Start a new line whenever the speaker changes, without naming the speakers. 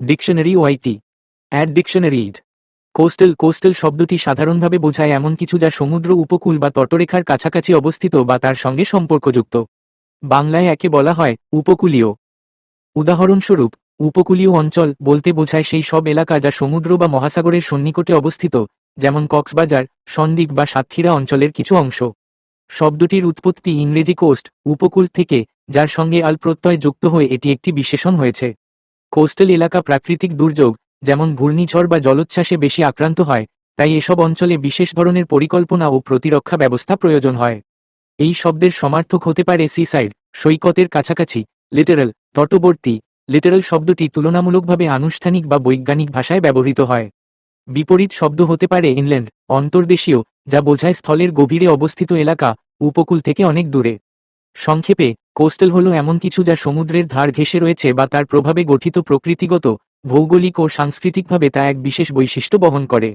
Dictionary ওয়াইটি অ্যাড dictionary ইড কোস্টাল কোস্টাল শব্দটি সাধারণভাবে বোঝায় এমন কিছু যা সমুদ্র, উপকূল বা তটরেখার কাছাকাছি অবস্থিত বা তার সঙ্গে সম্পর্কযুক্ত। বাংলায় একে বলা হয় উপকূলীয়। উদাহরণস্বরূপ, উপকূলীয় অঞ্চল বলতে বোঝায় সেই সব এলাকা যা সমুদ্র বা মহাসাগরের সন্নিকটে অবস্থিত, যেমন কক্সবাজার, সন্দ্বীপ বা সাতক্ষীরা অঞ্চলের কিছু অংশ। শব্দটির উৎপত্তি ইংরেজি কোস্ট, উপকূল থেকে, যার সঙ্গে আল প্রত্যয় যুক্ত হয়ে এটি একটি বিশেষণ হয়েছে। কোস্টাল এলাকা প্রাকৃতিক দুর্যোগ, যেমন ঘূর্ণিঝড় বা জলোচ্ছ্বাসে বেশি আক্রান্ত হয়, তাই এসব অঞ্চলে বিশেষ ধরনের পরিকল্পনা ও প্রতিরক্ষা ব্যবস্থা প্রয়োজন হয়। এই শব্দের সমার্থক হতে পারে সিসাইড, সৈকতের কাছাকাছি লিটারাল তটবর্তী। লিটারাল শব্দটি তুলনামূলকভাবে আনুষ্ঠানিক বা বৈজ্ঞানিক ভাষায় ব্যবহৃত হয়। বিপরীত শব্দ হতে পারে ইনল্যান্ড অন্তর্দেশীয়, যা বোঝায় স্থলের গভীরে অবস্থিত এলাকা, উপকূল থেকে অনেক দূরে। সংক্ষেপে কোস্টাল হল এমন কিছু যা সমুদ্রের ধার ঘেঁষে রয়েছে বা তার প্রভাবে গঠিত প্রকৃতিগত, ভৌগোলিক ও সাংস্কৃতিকভাবে তা এক বিশেষ বৈশিষ্ট্য বহন করে।